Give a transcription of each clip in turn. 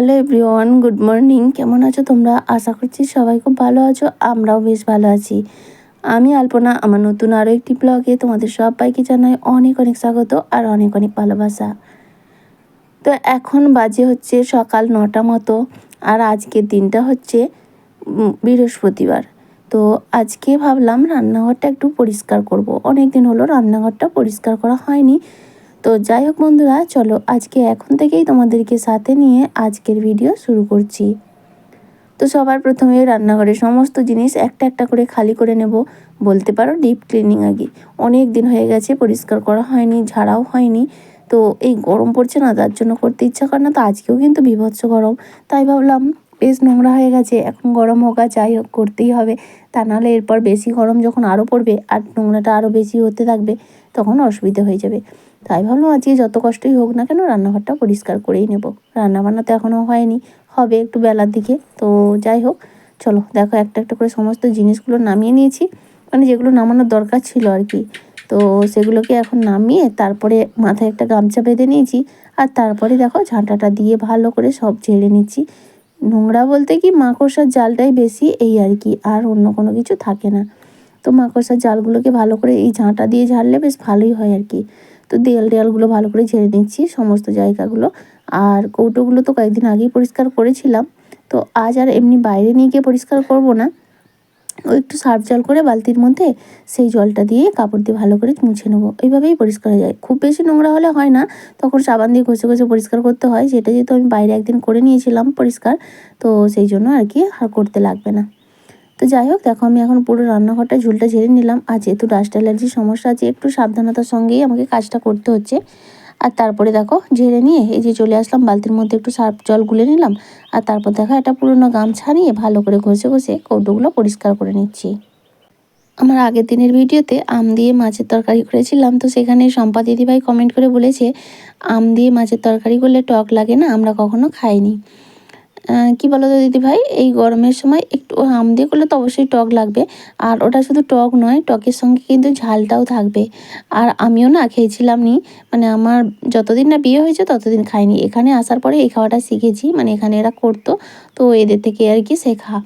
Hello everyone, good morning. কেমন আছো তোমরা? আশা করছি সবাই খুব ভালো আছো, আমরাও বেশ ভালো আছি। আমি আলপনা, আমার নতুন আরও একটি ব্লগে তোমাদের সবাইকে জানাই অনেক অনেক স্বাগত আর অনেক অনেক ভালোবাসা। তো এখন বাজে হচ্ছে সকাল নটা মতো আর আজকের দিনটা হচ্ছে বৃহস্পতিবার। তো আজকে ভাবলাম রান্নাঘরটা একটু পরিষ্কার করব। অনেক দিন হলো রান্নাঘরটা পরিষ্কার করা হয়নি। তো যাই হোক বন্ধুরা, চলো আজকে এখন থেকেই তোমাদেরকে সাথে নিয়ে আজকের ভিডিও শুরু করছি। তো সবার প্রথমে রান্নাঘরের সমস্ত জিনিস একটা একটা করে খালি করে নেব। বলতে পারো ডিপ ক্লিনিং আগে। অনেক দিন হয়ে গেছে, পরিষ্কার করা হয়নি, ঝাড়াও হয়নি। তো এই গরম পড়ছে না, তার জন্য করতে ইচ্ছা করে না, তো আজকেও কিন্তু বিভৎস গরম। তাই ভাবলাম, বেশ নোংরা হয়ে গেছে, এখন গরম হোক আর যাই হোক, করতেই হবে। তা নাহলে এরপর বেশি গরম যখন আরও পড়বে, আর নোংরাটা আরও বেশি হতে থাকবে, তখন অসুবিধা হয়ে যাবে। তাই ভাবলাম আজকে যত কষ্টই হোক না কেন রান্নাঘরটা পরিষ্কার করেই নেব। রান্নাবান্না তো এখনও হয়নি, হবে একটু বেলার দিকে। তো যাই হোক, চলো দেখো একটা একটা করে সমস্ত জিনিসগুলো নামিয়ে নিয়েছি। মানে যেগুলো নামানোর দরকার ছিল আর কি। তো সেগুলোকে এখন নামিয়ে তারপরে মাথায় একটা গামছা বেঁধে নিয়েছি। আর তারপরে দেখো ঝাঁটাটা দিয়ে ভালো করে সব ঝেড়ে নিচ্ছি। নোংরা বলতে কি মাকড়সার জালটাই বেশি, এই আর কি, আর অন্য কোনো কিছু থাকে না। তো মাকড়সার জালগুলোকে ভালো করে এই ঝাঁটা দিয়ে ঝাড়লে বেশ ভালোই হয় আর কি। তো দেয়াল দেয়ালগুলো ভালো করে ঝেড়ে নিচ্ছি সমস্ত জায়গাগুলো। আর কৌটোগুলো তো কয়েকদিন আগেই পরিষ্কার করেছিলাম। তো আজ আর এমনি বাইরে নিয়ে গিয়ে পরিষ্কার করব না। ও একটু সার্ফ জল করে বালতির মধ্যে সেই জলটা দিয়ে কাপড় দিয়ে ভালো করে মুছে নেব। এইভাবেই পরিষ্কার হয়ে যায়। খুব বেশি নোংরা হলে হয় না। তখন সাবান দিয়ে ঘষে ঘষে পরিষ্কার করতে হয়। সেটা যেহেতু আমি বাইরে একদিন করে নিয়েছিলাম পরিষ্কার, তো সেই জন্য আর কি আর করতে লাগবে না। তো যাই হোক, দেখো আমি এখন পুরো রান্নাঘরটা ঝুলটা ঝেড়ে নিলাম। আর যেহেতু ডাস্ট অ্যালার্জির সমস্যা আছে, একটু সাবধানতার সঙ্গেই আমাকে কাজটা করতে হচ্ছে। আর তারপরে দেখো, ঝেড়ে নিয়ে এই যে চলে আসলাম, বালতির মধ্যে একটু সার্ফ জল গুলে নিলাম। আর তারপর দেখো একটা পুরোনো গামছা নিয়ে ভালো করে ঘষে ঘষে কৌটোগুলো পরিষ্কার করে নিচ্ছি। আমার আগের দিনের ভিডিওতে আম দিয়ে মাছের তরকারি করেছিলাম, তো সেখানে সম্পা দিদিভাই কমেন্ট করে বলেছে, আম দিয়ে মাছের তরকারি করলে টক লাগে না, আমরা কখনো খাইনি। কি বলো তো দিদিভাই এই গরমের সময় একটু আম দিয়ে করলে তো অবশ্যই টক লাগবে। আর ওটা শুধু টক নয়, টকের সঙ্গে কিন্তু ঝালটাও থাকবে। আর আমিও না খেয়েছিলাম নি মানে আমার যতদিন না বিয়ে হয়েছে ততদিন খাইনি। এখানে আসার পরে এই খাওয়াটা শিখেছি মানে এখানে এরা করতো, তো এদের থেকে আর কি শেখা।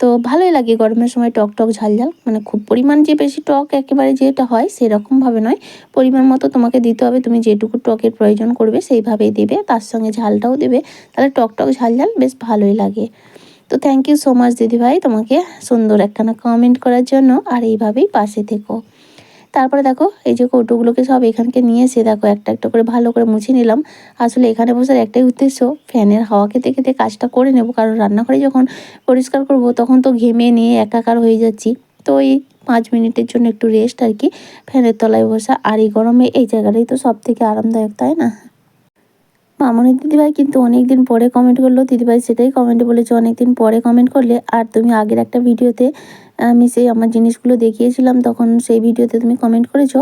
তো ভালোই লাগে গরমের সময় টক টক ঝাল ঝাল মানে খুব পরিমাণ যে বেশি টক একেবারে যেটা হয় সেরকমভাবে নয়। পরিমাণ মতো তোমাকে দিতে হবে, তুমি যেটুকু টকের প্রয়োজন করবে সেইভাবেই দেবে, তার সঙ্গে ঝালটাও দেবে, তাহলে টক টক ঝাল ঝাল বেশ ভালোই লাগে। তো থ্যাংক ইউ সো মাচ দিদিভাই তোমাকে সুন্দর একখানা কমেন্ট করার জন্য, আর এইভাবেই পাশে থেকো। তারপরে দেখো, এই যে কৌটোগুলোকে সব এখানকে নিয়ে এসে দেখো, একটা একটা করে ভালো করে মুছে নিলাম। আসলে এখানে বসার একটাই উদ্দেশ্য, ফ্যানের হাওয়া খেতে খেতে কাজটা করে নেব, কারণ রান্নাঘরে যখন পরিষ্কার করব তখন তো ঘেমে নিয়ে একাকার হয়ে যাচ্ছি। তো এই পাঁচ মিনিটের জন্য একটু রেস্ট আর কি, ফ্যানের তলায় বসা। আর এই গরমে এই জায়গাটাই তো সব থেকে আরামদায়ক, তাই না? মামনি দিদিভাই কিন্তু অনেক দিন পরে কমেন্ট করল। দিদিভাই সেটাই কমেন্টে বলেছে অনেক দিন পরে কমেন্ট করলে। আর তুমি আগের একটা ভিডিওতে আমি সেই আমার জিনিসগুলো দেখিয়েছিলাম, তখন সেই ভিডিওতে তুমি কমেন্ট করেছ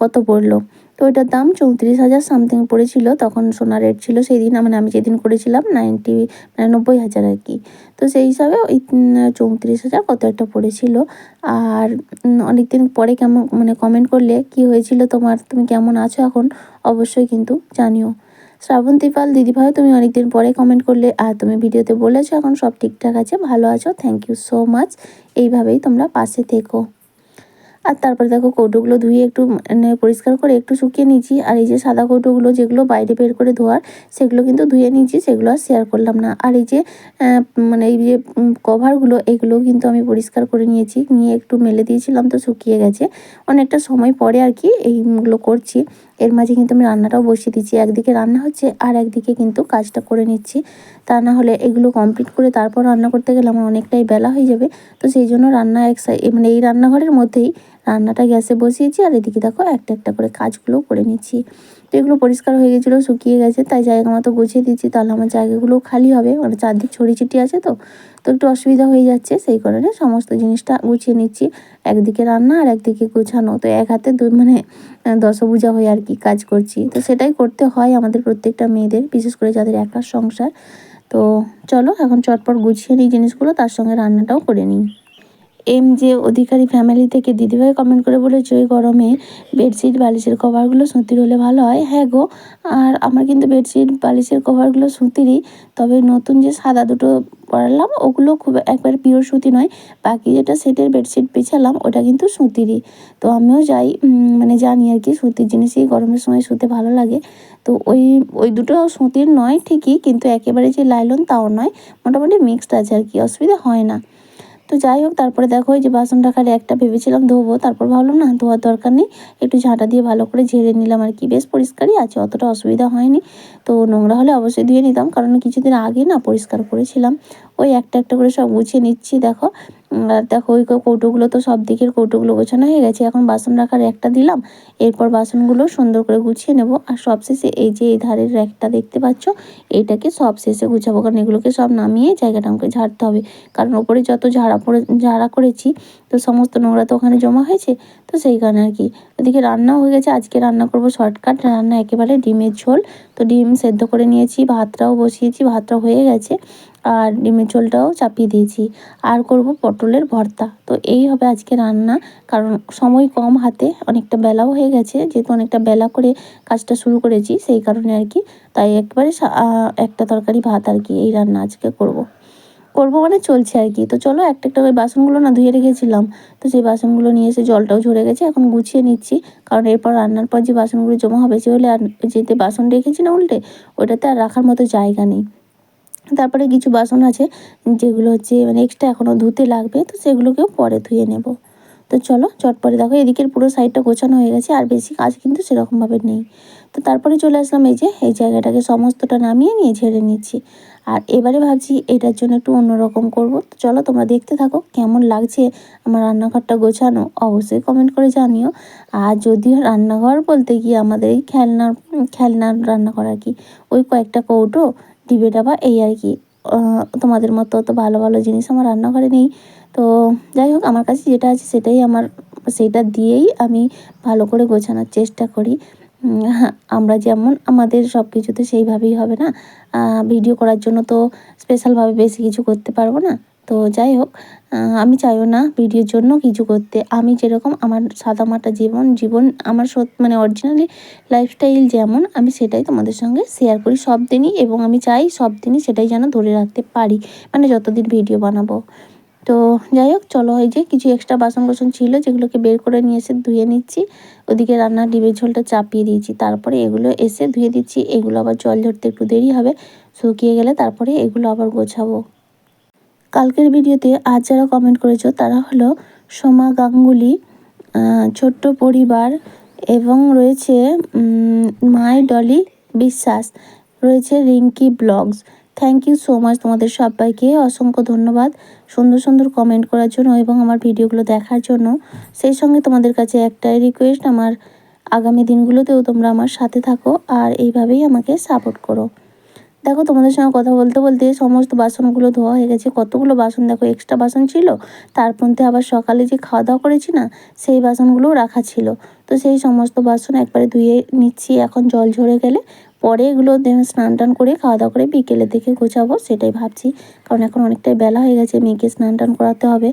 কত পড়ল। তো ওইটার দাম চৌত্রিশ হাজার সামথিং পড়েছিল, তখন সোনা রেট ছিল সেই দিন মানে আমি যেদিন করেছিলাম নাইনটি মানে নব্বই হাজার আর কি। তো সেই হিসাবে ওই চৌত্রিশ হাজার কত একটা পড়েছিল। আর অনেক দিন পরে কেমন মানে কমেন্ট করলে কি হয়েছিল তোমার, তুমি কেমন আছো এখন, অবশ্যই কিন্তু জানিও। শ্রাবন্তী পাল, দিদিভাই, তুমি অনেকদিন পরে কমেন্ট করলে, আর তুমি ভিডিওতে বলেছ, এখন সব ঠিকঠাক আছে, ভালো আছো থ্যাংক ইউ সো মাচ এইভাবেই তোমরা পাশে থেকো। আর তারপরে দেখো, কৌটোগুলো ধুয়ে একটু মানে পরিষ্কার করে একটু শুকিয়ে নিয়েছি, আর এই যে সাদা কৌটোগুলো যেগুলো বাইরে বের করে ধোয়ার, সেগুলো কিন্তু ধুয়ে নিয়েছি, সেগুলো আর শেয়ার করলাম না। আর এই যে মানে এই যে কভারগুলো, এগুলো কিন্তু আমি পরিষ্কার করে নিয়েছি, নিয়ে একটু মেলে দিয়েছিলাম, তো শুকিয়ে গেছে। অনেকটা সময় পরে আর কি এইগুলো করছি। এর মাঝে কিন্তু আমি রান্নাটাও বসিয়ে দিচ্ছি। একদিকে রান্না হচ্ছে আর একদিকে কিন্তু কাজটা করে নিচ্ছি। তা না হলে এগুলো কমপ্লিট করে তারপর রান্না করতে গেলে আমার অনেকটাই বেলা হয়ে যাবে। তো সেই জন্য রান্না এক সাইড মানে এই রান্নাঘরের মধ্যেই রান্নাটা গ্যাসে বসিয়েছি আর এদিকে দেখো একটা একটা করে কাজগুলো করে নিচ্ছি। তো এগুলো পরিষ্কার হয়ে গেছিল, শুকিয়ে গেছে, তাই জায়গা মতো গুছিয়ে দিচ্ছি, তাহলে আমার জায়গাগুলো খালি হবে। মানে চারদিক ছড়ি ছিটি আছে তো তো একটু অসুবিধা হয়ে যাচ্ছে, সেই কারণে সমস্ত জিনিসটা গুছিয়ে নিচ্ছি। একদিকে রান্না আর একদিকে গোছানো, তো এক হাতে দুই মানে দশভুজা হয়ে আর কি কাজ করছি। তো সেটাই করতে হয় আমাদের প্রত্যেকটা মেয়েদের, বিশেষ করে যাদের একা সংসার। তো চলো এখন চটপট গুছিয়ে নিই জিনিসগুলো, তার সঙ্গে রান্নাটাও করে নিই। এম যে অধিকারী ফ্যামিলি থেকে দিদিভাই কমেন্ট করে বলেছে, ওই গরমে বেডশিট বালিশের কভারগুলো সুতির হলে ভালো হয়। হ্যাঁ গো, আর আমার কিন্তু বেডশিট বালিশের কভারগুলো সুতিরই, তবে নতুন যে সাদা দুটো পরালাম, ওগুলো খুব একবারে পিওর সুতি নয়, বাকি যেটা সেটের বেডশিট বিছালাম ওটা কিন্তু সুতিরই। তো আমিও যাই মানে জানি আর কি, সুতির জিনিসই গরমের সময় শুতে ভালো লাগে। তো ওই ওই দুটো সুতির নয় ঠিকই, কিন্তু একেবারে যে লাইলন তাও নয়, মোটামুটি মিক্সড আছে আর কি, অসুবিধা হয় না। তো যাই হোক, তারপরে দেখো যে বাসন রাখার একটা ভেবেছিলাম ধোবো, তারপর ভাবলাম না, ধোয়ার দরকার নেই। একটু ঝাঁটা দিয়ে ভালো করে ঝেড়ে নিলাম আর কি। বেশ পরিষ্কারই আছে, অতটা অসুবিধা হয়নি। তো নোংরা হলে অবশ্যই ধুয়ে নিতাম, কারণ কিছুদিন আগে না পরিষ্কার করেছিলাম। ওই একটা একটা করে সব গুছিয়ে নিচ্ছি, দেখো। দেখো, ওই কৌটোগুলো তো সব দিকের কৌটোগুলো গোছানো হয়ে গেছে। এখন বাসন রাখার একটা দিলাম। এরপর বাসনগুলো সুন্দর করে গুছিয়ে নেব। আর সবশেষে এই যে এই ধারের র্যাকটা দেখতে পাচ্ছ এইটাকে সব শেষে গুছাবো। কারণ এগুলোকে সব নামিয়ে জায়গাটা আমাকে ঝাড়তে হবে। কারণ ওপরে যত ঝাড়া পড়ে ঝাড়া করেছি, তো সমস্ত নোংরা তো ওখানে জমা হয়েছে। তো সেই কারণে আর কি। ওদিকে রান্নাও হয়ে গেছে। আজকে রান্না করব শর্টকাট। রান্না একেবারে ডিমের ঝোল। তো ডিম সেদ্ধ করে নিয়েছি, ভাতটাও বসিয়েছি, ভাতটা হয়ে গেছে। আর ডিমের ঝোলটাও চাপিয়ে দিয়েছি। আর করব পটলের ভর্তা। তো এই হবে আজকে রান্না। কারণ সময় কম হাতে, অনেকটা বেলাও হয়ে গেছে। যেহেতু অনেকটা বেলা করে কাজটা শুরু করেছি, সেই কারণে আর কি। তাই একবারে একটা তরকারি ভাত আর কি এই রান্না আজকে করব। করব মানে চলছে আর কি। তো চলো একটা একটা ওই বাসনগুলো না ধুয়ে রেখেছিলাম। তো সেই বাসনগুলো নিয়ে এসে জলটাও ঝরে গেছে, এখন গুছিয়ে নিচ্ছি। কারণ এরপর রান্নার পর যে বাসনগুলো জমা হবে সেগুলো আর যেতে বাসন রেখেছি না উল্টে, ওটাতে আর রাখার মতো জায়গা নেই। তারপরে কিছু বাসন আছে যেগুলো হচ্ছে মানে এক্সট্রা এখনও ধুতে লাগবে, তো সেগুলোকেও পরে ধুয়ে নেব। তো চলো চটপটে দেখো, এদিকের পুরো সাইডটা গোছানো হয়ে গেছে আর বেশি কাজ কিন্তু সেরকমভাবে নেই। তো তারপরে চলে আসলাম এই যে, এই জায়গাটাকে সমস্তটা নামিয়ে নিয়ে ঝেড়ে নিচ্ছি। আর এবারে ভাবছি এটার জন্য একটু অন্যরকম করব। তো চলো তোমরা দেখতে থাকো কেমন লাগছে আমার রান্নাঘরটা গোছানো, অবশ্যই কমেন্ট করে জানিও। আর যদিও রান্নাঘর বলতে গিয়ে আমাদের এই খেলনার খেলনার রান্নাঘর আর কি, ওই কয়েকটা কৌটো ডিবে ডাবা এই আর কি। তোমাদের মতো অত ভালো ভালো জিনিস আমার রান্নাঘরে নেই। তো যাই হোক, আমার কাছে যেটা আছে সেটাই আমার, সেটা দিয়েই আমি ভালো করে গোছানোর চেষ্টা করি। আমরা যেমন, আমাদের সব কিছু তো সেইভাবেই হবে না। ভিডিও করার জন্য তো স্পেশালভাবে বেশি কিছু করতে পারব না। তো যাই হোক আমি চাইও না ভিডিওর জন্য কিছু করতে। আমি যেরকম আমার সাদামাটা জীবন জীবন আমার সত- মানে অরিজিনালি লাইফস্টাইল যেমন, আমি সেটাই তোমাদের সঙ্গে শেয়ার করি সব দিনই এবং আমি চাই সব দিনই সেটাই যেন ধরে রাখতে পারি মানে যতদিন ভিডিও বানাবো। তো যাই হোক, চলো এই যে কিছু এক্সট্রা বাসন কোসন ছিল যেগুলোকে বের করে নিয়ে এসে ধুয়ে নিচ্ছি। ওদিকে রান্নার ডিমের ঝোলটা চাপিয়ে দিয়েছি, তারপরে এগুলো এসে ধুয়ে দিচ্ছি। এগুলো আবার জল ঝরতে একটু দেরি হবে, শুকিয়ে গেলে তারপরে এগুলো আবার গোছাবো। কালকের ভিডিওতে আজ যারা কমেন্ট করেছ, তারা হলো সোমা গাঙ্গুলি ছোট্ট পরিবার এবং রয়েছে মাই ডলি বিশ্বাস, রয়েছে Rinki blogs. Thank you so much তোমাদের সবাইকে, অসংখ্য ধন্যবাদ সুন্দর সুন্দর কমেন্ট করার জন্য এবং আমার ভিডিওগুলো দেখার জন্য। সেই সঙ্গে তোমাদের কাছে একটাই রিকোয়েস্ট আমার আগামী দিনগুলোতেও তোমরা আমার সাথে থাকো আর এইভাবেই আমাকে সাপোর্ট করো। দেখো, তোমাদের সঙ্গে কথা বলতে বলতে সমস্ত বাসনগুলো ধোয়া হয়ে গেছে। কতগুলো বাসন দেখো এক্সট্রা বাসন ছিল। তার মধ্যে আবার সকালে যে খাওয়া দাওয়া করেছি না, সেই বাসনগুলোও রাখা ছিল। তো সেই সমস্ত বাসন একবারে ধুয়ে নিচ্ছি। এখন জল ঝরে গেলে পরে এগুলো স্নান টান করে খাওয়া দাওয়া করে বিকেলের দিকে গোছাবো, সেটাই ভাবছি। কারণ এখন অনেকটাই বেলা হয়ে গেছে, মেয়েকে স্নান টান করাতে হবে।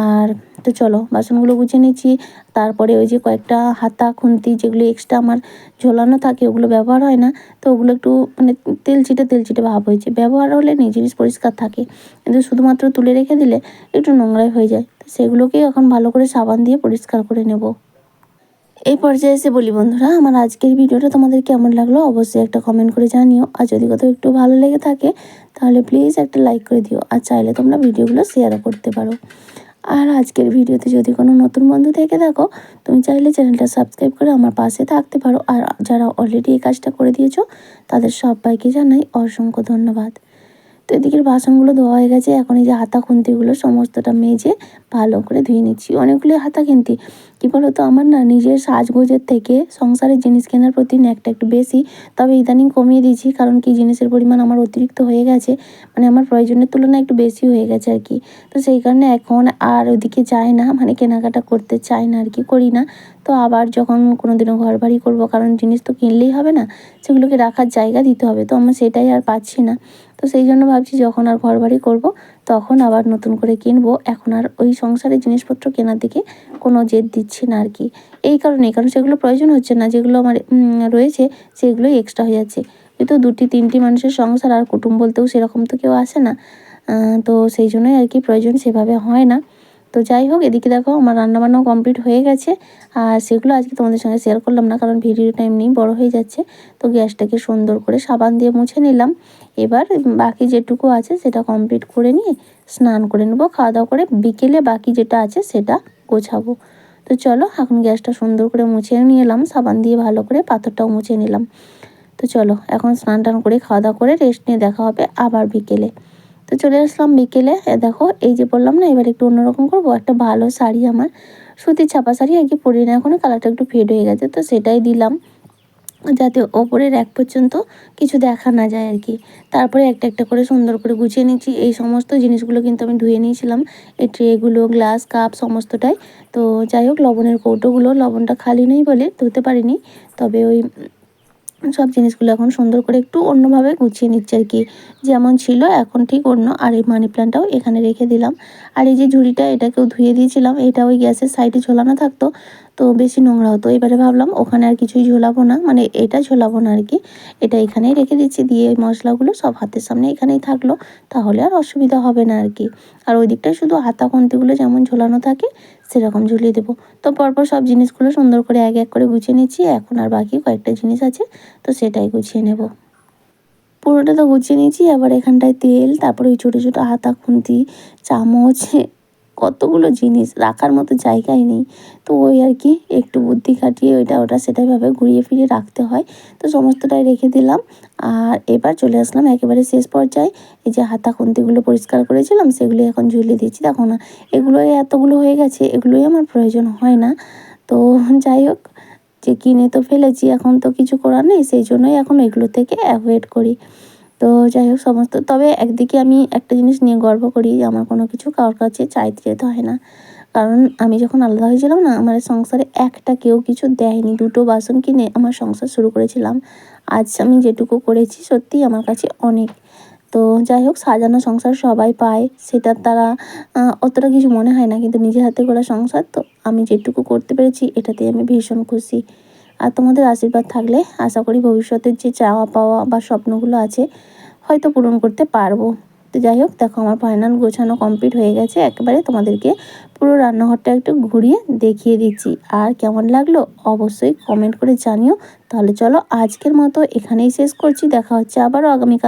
আর তো চলো, বাসনগুলো গুছিয়ে নিচ্ছি। তারপরে ওই যে কয়েকটা হাতা, খুন্তি যেগুলো এক্সট্রা আমার ঝোলানো থাকে, ওগুলো ব্যবহার হয় না। তো ওগুলো একটু মানে তেল চিটে তেল চিটে ভাব হয়েছে। ব্যবহার হলে নেই জিনিস পরিষ্কার থাকে। কিন্তু শুধুমাত্র তুলে রেখে দিলে একটু নোংরাই হয়ে যায়। তো সেগুলোকেই এখন ভালো করে সাবান দিয়ে পরিষ্কার করে নেব। এই পর্যায়ে এসে বলি, বন্ধুরা, আমার আজকের ভিডিওটা তোমাদের কেমন লাগল? অবশ্যই একটা কমেন্ট করে জানিও। আর যদি কোথাও একটু ভালো লেগে থাকে, তাহলে প্লিজ একটা লাইক করে দিও। আর চাইলে তোমরা ভিডিওগুলো শেয়ারও করতে পারো। আর আজকের ভিডিওতে যদি কোনো নতুন বন্ধু থেকে থাকো, তুমি চাইলে চ্যানেলটা সাবস্ক্রাইব করে আমার পাশে থাকতে পারো। আর যারা অলরেডি এই কাজটা করে দিয়েছ, তাদের সবাইকে জানাই অসংখ্য ধন্যবাদ। তো এদিকের বাসনগুলো ধোয়া হয়ে গেছে। এখন এই যে হাতা খুন্তিগুলো সমস্তটা মেজে ভালো করে ধুয়ে নিচ্ছি। অনেকগুলো হাতা খুন্তি। কী বলো তো আমার না নিজের সাজগোজের থেকে সংসারের জিনিস কেনার প্রতি একটা একটু বেশি। তবে ইদানিং কমিয়ে দিয়েছি, কারণ কি জিনিসের পরিমাণ আমার অতিরিক্ত হয়ে গেছে। মানে আমার প্রয়োজনের তুলনায় একটু বেশি হয়ে গেছে আর কি। তো সেই কারণে এখন আর ওদিকে যায় না মানে কেনাকাটা করতে চাই না আর কি, করি না। তো আবার যখন কোনো দিনও ঘর বাড়ি করব, কারণ জিনিস তো কিনলেই হবে না, সেগুলোকে রাখার জায়গা দিতে হবে। তো আমরা সেটাই আর পাচ্ছি না। তো সেই জন্য ভাবছি যখন আর ঘর বাড়ি করব, তখন আবার নতুন করে কিনবো। এখন আর ওই সংসারের জিনিসপত্র কেনার দিকে কোনো জেদ দিচ্ছি না আর কি। এই কারণে কারণ সেগুলো প্রয়োজন হচ্ছে না, যেগুলো আমার রয়েছে, সেগুলোই এক্সট্রা হয়ে যাচ্ছে। কিন্তু দুটি, তিনটি মানুষের সংসার, আর কুটুম বলতেও সেরকম তো কেউ আসে না। তো সেই জন্যই আর কি প্রয়োজন সেভাবে হয় না। তো যাই হোক, এদিকে দেখো আমার রান্নাবান্নাও কমপ্লিট হয়ে গেছে। আর সেগুলো আজকে তোমাদের সঙ্গে শেয়ার করলাম না, কারণ ভিডিও টাইম নেই বড় হয়ে যাচ্ছে। তো গ্যাসটাকে সুন্দর করে সাবান দিয়ে মুছে নিলাম। এবার বাকি যেটুকু আছে সেটা কমপ্লিট করে নিয়ে স্নান করে নেব। খাওয়া দাওয়া করে বিকেলে বাকি যেটা আছে সেটা গোছাবো। তো চলো, এখন গ্যাসটা সুন্দর করে মুছে নিয়ে এলাম সাবান দিয়ে ভালো করে পাথরটাও মুছে নিলাম। তো চলো, এখন স্নান টান করে খাওয়া দাওয়া করে রেস্ট নিয়ে দেখা হবে আবার বিকেলে। তো চলে আসলাম বিকেলে। দেখো, এই যে বললাম না, এবার একটু অন্যরকম করব। একটা ভালো শাড়ি আমার, সুতির ছাপা শাড়ি, আর কি পরি না এখনও কালারটা একটু ফেড হয়ে গেছে, তো সেটাই দিলাম। যাতে ওপরের এক পর্যন্ত কিছু দেখা না যায় আর কি। তারপরে একটা একটা করে সুন্দর করে গুছিয়ে নিচ্ছি। এই সমস্ত জিনিসগুলো কিন্তু আমি ধুয়ে নিয়েছিলাম। এই ট্রেগুলো গ্লাস কাপ সমস্তটাই। তো যাই হোক, লবণের কৌটোগুলো, লবণটা খালি নেই বলে ধুতে পারিনি। তবে ওই সব জিনিসগুলো এখন সুন্দর করে একটু অন্যভাবে গুছিয়ে নিচ্ছে আর কি। যেমন ছিল, এখন ঠিক অন্য। আর এই মানি প্ল্যান্টটাও এখানে রেখে দিলাম। আর এই যে ঝুড়িটা, এটাকেও ধুয়ে দিয়েছিলাম। এটা ওই গ্যাসের সাইডে ঝোলানো থাকতো, তো বেশি নোংরা হতো। এবারে ভাবলাম ওখানে আর কিছুই ঝোলাবো না। মানে এটা ঝোলাবো না আর কি। এটা এখানেই রেখে দিচ্ছি। দিয়ে মশলাগুলো সব হাতের সামনে এখানেই থাকল। তাহলে আর অসুবিধা হবে না আর কি। আর ওই দিকটায় শুধু হাতা কন্তিগুলো যেমন ঝোলানো থাকে সেরকম ঝুলিয়ে দেবো। তো পরপর সব জিনিসগুলো সুন্দর করে এক এক করে গুছিয়ে নিচ্ছি। এখন আর বাকি কয়েকটা জিনিস আছে, তো সেটাই গুছিয়ে নেব। পুরোটা তো গুছিয়ে নিয়েছি আবার এখানটায় তেল, তারপরে ওই ছোটো ছোটো হাতা খুন্তি, চামচ কতগুলো জিনিস রাখার মতো জায়গাই নেই। তো ওই আর কি, একটু বুদ্ধি খাটিয়ে ওইটা ওটা সেটাইভাবে ঘুরিয়ে ফিরিয়ে রাখতে হয়। তো সমস্তটাই রেখে দিলাম। আর এবার চলে আসলাম একেবারে শেষ পর্যায়ে। এই যে হাতা খুন্তিগুলো পরিষ্কার করেছিলাম, সেগুলো এখন ঝুলিয়ে দিচ্ছি। দেখো না, এগুলোই এতগুলো হয়ে গেছে, এগুলোই আমার প্রয়োজন হয় না। তো যাই হোক, যে কিনে তো ফেলেছি, এখন তো কিছু করার নেই, সেই জন্যই এখন এগুলো থেকে অ্যাভয়েড করি। তো যাই হোক, সমস্ত, তবে একদিকে আমি একটা জিনিস নিয়ে গর্ব করি যে আমার কোনো কিছু কারোর কাছে চাইতে যেতে হয় না। কারণ আমি যখন আলাদা হয়েছিলাম না, আমার সংসারে একটা কেউ কিছু দেয়নি, দুটো বাসন কিনে আমার সংসার শুরু করেছিলাম। আজ আমি যেটুকু করেছি সত্যিই আমার কাছে অনেক। তো যাই হোক, সাজানো সংসার সবাই পায়, সেটা তারা অতটা কিছু মনে হয় না, কিন্তু নিজের হাতে করা সংসার, তো আমি যেটুকু করতে পেরেছি এটাতে আমি ভীষণ খুশি। আর তোমাদের আশীর্বাদ থাকলে আশা করি ভবিষ্যতের যে চাওয়া পাওয়া বা স্বপ্নগুলো আছে হয়তো পূরণ করতে পারব। তো যাই হোক, দেখো আমার ফাইনাল গোছানো কমপ্লিট হয়ে গেছে। একেবারে তোমাদেরকে পুরো রান্নাঘরটা একটু ঘুরিয়ে দেখিয়ে দিচ্ছি। আর কেমন লাগল অবশ্যই কমেন্ট করে জানিও। তাহলে চলো আজকের মতো এখানেই শেষ করছি। দেখা হচ্ছে আবারও আগামীকাল।